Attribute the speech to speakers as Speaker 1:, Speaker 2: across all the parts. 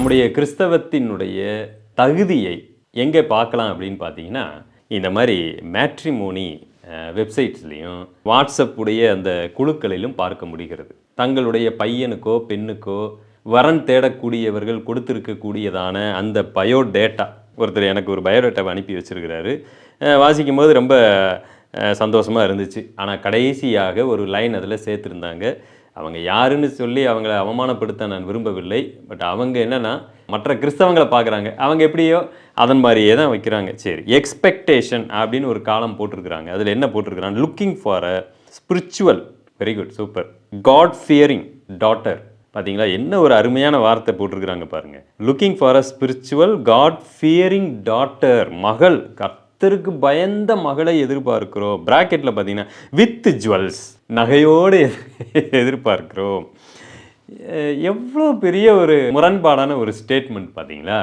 Speaker 1: நம்முடைய கிறிஸ்தவத்தினுடைய தகுதியை எங்கே பார்க்கலாம் அப்படின்னு பார்த்தீங்கன்னா இந்த மாதிரி மேட்ரிமோனி வெப்சைட்ஸ்லேயும் வாட்ஸ்அப்புடைய அந்த குழுக்களிலும் பார்க்க முடிகிறது. தங்களுடைய பையனுக்கோ பெண்ணுக்கோ வரன் தேடக்கூடியவர்கள் கொடுத்துருக்கக்கூடியதான அந்த பயோடேட்டா ஒருத்தர் எனக்கு ஒரு பயோடேட்டாவை அனுப்பி வச்சிருக்கிறாரு. வாசிக்கும் போது ரொம்ப சந்தோஷமாக இருந்துச்சு. ஆனால் கடைசியாக ஒரு லைன் அதில் சேர்த்துருந்தாங்க. அவங்க யாருன்னு சொல்லி அவங்கள அவமானப்படுத்த நான் விரும்பவில்லை. பட் அவங்க என்னென்னா மற்ற கிறிஸ்தவங்களை பார்க்குறாங்க. அவங்க எப்படியோ அதன் மாதிரியே தான் வைக்கிறாங்க. சரி எக்ஸ்பெக்டேஷன் அப்படின்னு ஒரு காலம் போட்டிருக்கிறாங்க. அதில் என்ன போட்டிருக்கிறாங்க? Looking for a spiritual very good super God fearing daughter பார்த்தீங்களா என்ன ஒரு அருமையான வார்த்தை போட்டிருக்கிறாங்க பாருங்கள் looking for a spiritual God fearing daughter மகள் கர்த்தருக்கு பயந்த மகளை எதிர்பார்க்கிறோம். ப்ராக்கெட்டில் பார்த்தீங்கன்னா வித் ஜுவல்ஸ் நகையோடு எதிர்பார்க்கிறோம். எவ்வளோ பெரிய ஒரு முரண்பாடான ஒரு ஸ்டேட்மெண்ட் பார்த்தீங்களா?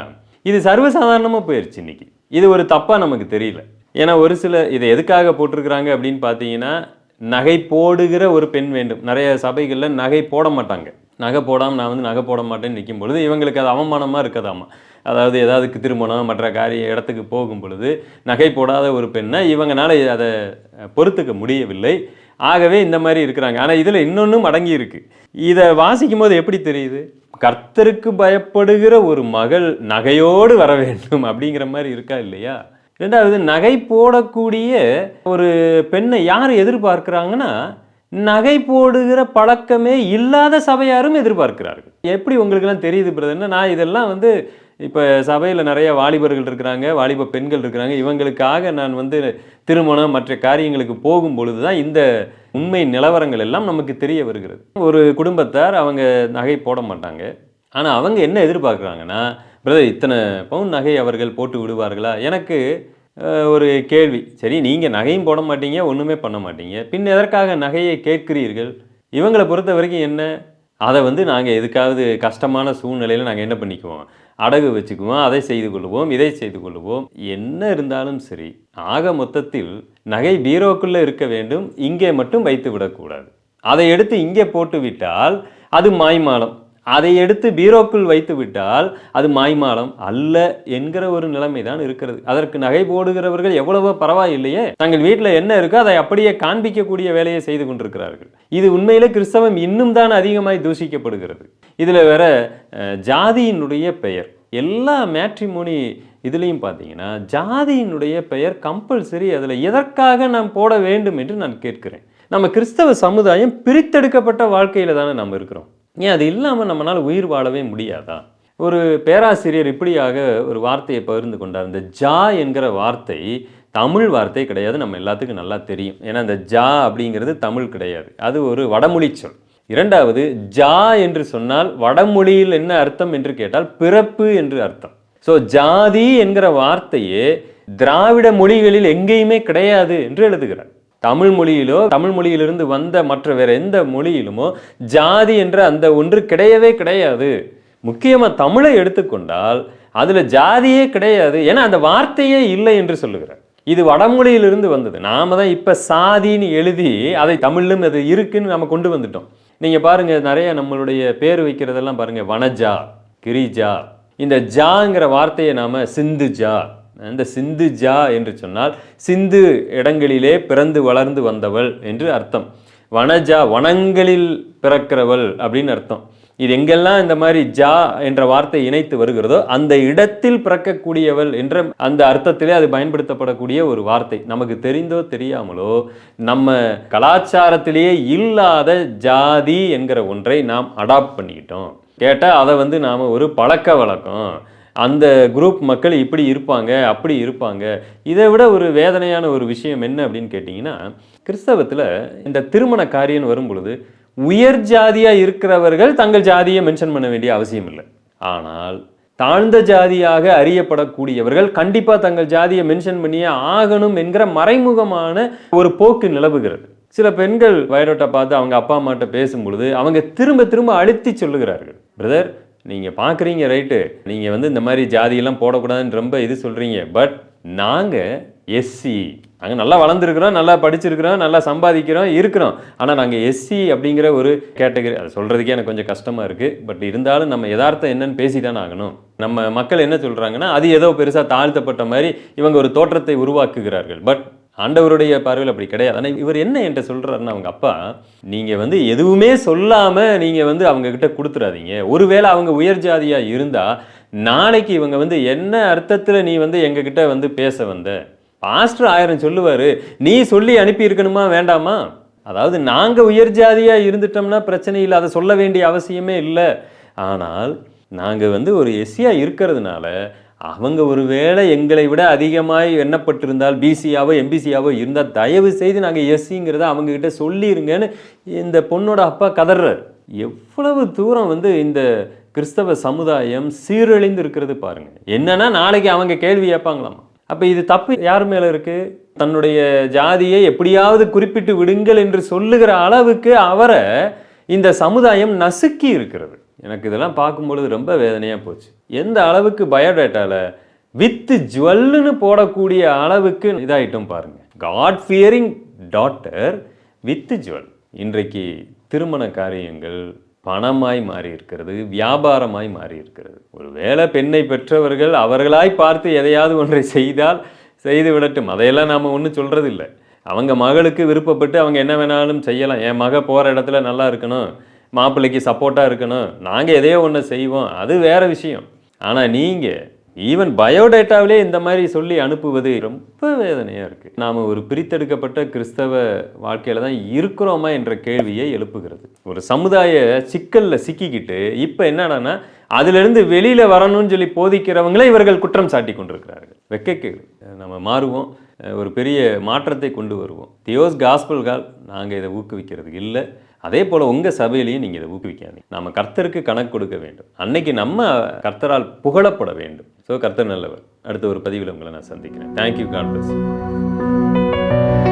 Speaker 1: இது சர்வசாதாரணமாக போயிடுச்சு இன்னைக்கு. இது ஒரு தப்பாக நமக்கு தெரியல. ஏன்னா ஒரு சில இதை எதுக்காக போட்டிருக்கிறாங்க அப்படின்னு பார்த்தீங்கன்னா நகை போடுகிற ஒரு பெண் வேண்டும். நிறைய சபைகளில் நகை போட மாட்டாங்க. நகை போடாமல் நான் வந்து நகை போட மாட்டேன்னு நிற்கும் பொழுது இவங்களுக்கு அது அவமானமாக இருக்கதாமா? அதாவது ஏதாவது திருமணம் மற்ற காரிய இடத்துக்கு போகும் பொழுது நகை போடாத ஒரு பெண்ணை இவங்களால அதை பொறுத்துக்க முடியவில்லை. ஆகவே இந்த மாதிரி இருக்கிறாங்க. ஆனால் இதில் இன்னொன்றும் அடங்கி இருக்குது இதை வாசிக்கும் போது எப்படி தெரியுது? கர்த்தருக்கு பயப்படுகிற ஒரு மகள் நகையோடு வர வேண்டும் அப்படிங்கிற மாதிரி இருக்கா இல்லையா? ரெண்டாவது நகை போடக்கூடிய ஒரு பெண்ணை யார் எதிர்பார்க்குறாங்கன்னா நகை போடுகிற பழக்கமே இல்லாத சபையாரும் எதிர்பார்க்கிறார்கள். எப்படி உங்களுக்கெல்லாம் தெரியுது பிரதர்னா நான் இதெல்லாம் வந்து இப்போ சபையில் நிறைய வாலிபர்கள் இருக்கிறாங்க வாலிப பெண்கள் இருக்கிறாங்க. இவங்களுக்காக நான் வந்து திருமணம் மற்ற காரியங்களுக்கு போகும் பொழுது தான் இந்த உண்மை நிலவரங்கள் எல்லாம் நமக்கு தெரிய வருகிறது. ஒரு குடும்பத்தார் அவங்க நகை போட மாட்டாங்க. ஆனால் அவங்க என்ன எதிர்பார்க்குறாங்கன்னா பிரதர் இத்தனை பவுன் நகை அவர்கள் போட்டு விடுவார்களா? எனக்கு ஒரு கேள்வி. சரி நீங்கள் நகையும் போட மாட்டீங்க ஒன்றுமே பண்ண மாட்டீங்க. பின் எதற்காக நகையை கேட்கிறீர்கள்? இவங்களை பொறுத்த வரைக்கும் என்ன? அதை வந்து நாங்கள் எதுக்காவது கஷ்டமான சூழ்நிலையில் நாங்கள் என்ன பண்ணிக்குவோம்? அடகு வச்சுக்குவோம் அதை செய்து கொள்வோம் இதை செய்து கொள்வோம் என்ன இருந்தாலும் சரி ஆக மொத்தத்தில் நகை பீரோக்குள்ளே இருக்க வேண்டும் இங்கே மட்டும் வைத்து விடக்கூடாது. அதை எடுத்து இங்கே போட்டு விட்டால் அது மாய்மாலம். அதை எடுத்து பீரோக்குள் வைத்து விட்டால் அது மாய்மாலம் அல்ல என்கிற ஒரு நிலைமை தான் இருக்கிறது. அதற்கு நகை போடுகிறவர்கள் எவ்வளவோ பரவாயில்லையே தங்கள் வீட்டில் என்ன இருக்கோ அதை அப்படியே காண்பிக்கக்கூடிய வேலையை செய்து கொண்டிருக்கிறார்கள். இது உண்மையில் கிறிஸ்தவம் இன்னும் தான் அதிகமாய் தூஷிக்கப்படுகிறது. இதில் வேற ஜாதியினுடைய பெயர். எல்லா மேட்ரிமோனி இதுலேயும் பார்த்தீங்கன்னா ஜாதியினுடைய பெயர் கம்பல்சரி அதில் எதற்காக நாம் போட வேண்டும் என்று நான் கேட்கிறேன். நம்ம கிறிஸ்தவ சமுதாயம் பிரித்தெடுக்கப்பட்ட வாழ்க்கையில் தானே நம்ம இருக்கிறோம். ஏன் அது இல்லாமல் நம்மளால் உயிர் வாழவே முடியாதா? ஒரு பேராசிரியர் இப்படியாக ஒரு வார்த்தையை பகிர்ந்து கொண்டார். இந்த ஜா என்கிற வார்த்தை தமிழ் வார்த்தை கிடையாது நம்ம எல்லாத்துக்கும் நல்லா தெரியும். ஏன்னா இந்த ஜா அப்படிங்கிறது தமிழ் கிடையாது. அது ஒரு வடமொழி சொல். இரண்டாவது ஜா என்று சொன்னால் வடமொழியில் என்ன அர்த்தம் என்று கேட்டால் பிறப்பு என்று அர்த்தம். ஸோ ஜாதி என்கிற வார்த்தையே திராவிட மொழிகளில் எங்கேயுமே கிடையாது என்று எழுதுகிறார். தமிழ் மொழியிலோ தமிழ் மொழியிலிருந்து வந்த மற்ற வேற எந்த மொழியிலுமோ ஜாதி என்ற அந்த ஒன்று கிடையவே கிடையாது. முக்கியமாக தமிழை எடுத்துக்கொண்டால் அதில் ஜாதியே கிடையாது. ஏன்னா அந்த வார்த்தையே இல்லை என்று சொல்லுகிறார். இது வடமொழியிலிருந்து வந்தது. நாம தான் இப்போ சாதின்னு எழுதி அதை தமிழிலும் அது இருக்குன்னு நம்ம கொண்டு வந்துட்டோம். நீங்கள் பாருங்கள் நிறைய நம்மளுடைய பேர் வைக்கிறதெல்லாம் பாருங்கள் வனஜா கிரிஜா. இந்த ஜாங்கிற வார்த்தையை நாம சிந்துஜா அந்த சிந்து ஜா என்று சொன்னால் சிந்து இடங்களிலே பிறந்து வளர்ந்து வந்தவள் என்று அர்த்தம். வனஜா வனங்களில் பிறக்கிறவள் அப்படின்னு அர்த்தம். இது எங்கெல்லாம் இந்த மாதிரி ஜா என்ற வார்த்தை இணைத்து வருகிறதோ அந்த இடத்தில் பிறக்கக்கூடியவள் என்ற அந்த அர்த்தத்திலே அது பயன்படுத்தப்படக்கூடிய ஒரு வார்த்தை. நமக்கு தெரிந்தோ தெரியாமலோ நம்ம கலாச்சாரத்திலேயே இல்லாத ஜாதி என்கிற ஒன்றை நாம் அடாப்ட் பண்ணிக்கிட்டோம். கேட்டால் அதை வந்து நாம் ஒரு பழக்க வழக்கம். அந்த குரூப் மக்கள் இப்படி இருப்பாங்க அப்படி இருப்பாங்க. இதை விட ஒரு வேதனையான ஒரு விஷயம் என்ன அப்படின்னு கேட்டிங்கன்னா கிறிஸ்தவத்தில் இந்த திருமண காரியம் வரும் பொழுது உயர் ஜாதியாக இருக்கிறவர்கள் தங்கள் ஜாதியை மென்ஷன் பண்ண வேண்டிய அவசியம் இல்லை. ஆனால் தாழ்ந்த ஜாதியாக அறியப்படக்கூடியவர்கள் கண்டிப்பாக தங்கள் ஜாதியை மென்ஷன் பண்ணியே ஆகணும் என்கிற மறைமுகமான ஒரு போக்கு நிலவுகிறது. சில பெண்கள் வயரோட்டை பார்த்து அவங்க அப்பா அம்மாட்ட பேசும் பொழுது அவங்க திரும்ப திரும்ப அழுத்தி சொல்லுகிறார்கள். பிரதர் நீங்கள் பார்க்குறீங்க ரைட்டு நீங்கள் வந்து இந்த மாதிரி ஜாதியெல்லாம் போடக்கூடாதுன்னு ரொம்ப இது சொல்கிறீங்க பட் நாங்கள் எஸ்சி நாங்கள் நல்லா வளர்ந்துருக்குறோம் நல்லா படிச்சிருக்கிறோம் நல்லா சம்பாதிக்கிறோம் இருக்கிறோம். ஆனால் நாங்கள் எஸ்சி அப்படிங்கிற ஒரு கேட்டகரி அதை சொல்கிறதுக்கே எனக்கு கொஞ்சம் கஷ்டமாக இருக்குது பட் இருந்தாலும் நம்ம யதார்த்தம் என்னன்னு பேசி தானே ஆகணும். நம்ம மக்கள் என்ன சொல்கிறாங்கன்னா அது ஏதோ பெருசாக தாழ்த்தப்பட்ட மாதிரி இவங்க ஒரு தோற்றத்தை உருவாக்குகிறார்கள். பட் ஆண்டவருடைய பார்வையில் அப்படி கிடையாது. ஆனால் இவர் என்ன என்கிட்ட சொல்கிறாருன்னா அவங்க அப்பா நீங்கள் வந்து எதுவுமே சொல்லாமல் நீங்கள் வந்து அவங்க கொடுத்துடாதீங்க கொடுத்துறாதீங்க. ஒருவேளை அவங்க உயர் ஜாதியாக இருந்தால் நாளைக்கு இவங்க வந்து என்ன அர்த்தத்தில் நீ வந்து எங்ககிட்ட வந்து பேச வந்த? பாஸ்டர் ஆயிரம் சொல்லுவார் நீ சொல்லி அனுப்பி இருக்கணுமா வேண்டாமா? அதாவது நாங்கள் உயர் ஜாதியாக இருந்துட்டோம்னா பிரச்சனை இல்லை அதை சொல்ல வேண்டிய அவசியமே இல்லை. ஆனால் நாங்கள் வந்து ஒரு எஸ்சியாக இருக்கிறதுனால அவங்க ஒருவேளை எங்களை விட அதிகமாக எண்ணப்பட்டிருந்தால் பிசியாவோ எம்பிசியாவோ இருந்தால் தயவு செய்து நாங்கள் எஸ்சிங்கிறத அவங்கக்கிட்ட சொல்லிருங்கன்னு இந்த பொண்ணோட அப்பா கதறார் எவ்வளவு தூரம் வந்து இந்த கிறிஸ்தவ சமுதாயம் சீரழிந்து இருக்கிறது பாருங்கள் என்னென்னா நாளைக்கு அவங்க கேள்வி கேட்பாங்களாமா? அப்போ இது தப்பு யார் மேலே இருக்குது தன்னுடைய ஜாதியை எப்படியாவது குறிப்பிட்டு விடுங்கள் என்று சொல்லுகிற அளவுக்கு அவரை இந்த சமுதாயம் நசுக்கி இருக்கிறது. எனக்கு இதெல்லாம் பார்க்கும்பொழுது ரொம்ப வேதனையாக போச்சு. எந்த அளவுக்கு பயோடேட்டாவில் வித்து ஜுவல்லுன்னு போடக்கூடிய அளவுக்கு இதாகிட்டும் பாருங்கள் God fearing daughter with jewel. இன்றைக்கு திருமண காரியங்கள் பணமாய் மாறி இருக்கிறது வியாபாரமாய் மாறி இருக்கிறது ஒரு வேளை பெண்ணை பெற்றவர்கள் அவர்களாய் பார்த்து எதையாவது ஒன்றை செய்தால் செய்து விடட்டும். அதையெல்லாம் நாம் ஒன்றும் சொல்கிறது இல்லை அவங்க மகளுக்கு விருப்பப்பட்டு அவங்க என்ன வேணாலும் செய்யலாம். என் மக போகிற இடத்துல நல்லா இருக்கணும். மாப்பிள்ளைக்கு சப்போர்ட்டாக இருக்கணும். நாங்கள் எதையோ ஒன்று செய்வோம். அது வேறு விஷயம். ஆனால் நீங்கள் ஈவன் பயோடேட்டாவிலே இந்த மாதிரி சொல்லி அனுப்புவது ரொம்ப வேதனையாக இருக்குது நாம் ஒரு பிரித்தெடுக்கப்பட்ட கிறிஸ்தவ வாழ்க்கையில் தான் இருக்கிறோமா என்ற கேள்வியை எழுப்புகிறது. ஒரு சமுதாய சிக்கலில் சிக்கிக்கிட்டு இப்போ என்னடானா அதிலிருந்து வெளியில் வரணும்னு சொல்லி போதிக்கிறவங்களே இவர்கள் குற்றம் சாட்டி கொண்டிருக்கிறார்கள். வெக்கக்கேடு. நம்ம மாறுவோம். ஒரு பெரிய மாற்றத்தை கொண்டு வருவோம். தியோஸ் காஸ்பல்கால் நாங்கள் இதை ஊக்குவிக்கிறது இல்லை. அதே போல் உங்கள் சபையிலையும் நீங்கள் இதை ஊக்குவிக்காதீங்க. நம்ம கர்த்தருக்கு கணக்கு கொடுக்க வேண்டும். அன்னைக்கு நம்ம கர்த்தரால் புகழப்பட வேண்டும். ஸோ கர்த்தர் நல்லவர். அடுத்த ஒரு பதிவில் உங்களை நான் சந்திக்கிறேன். Thank you God plus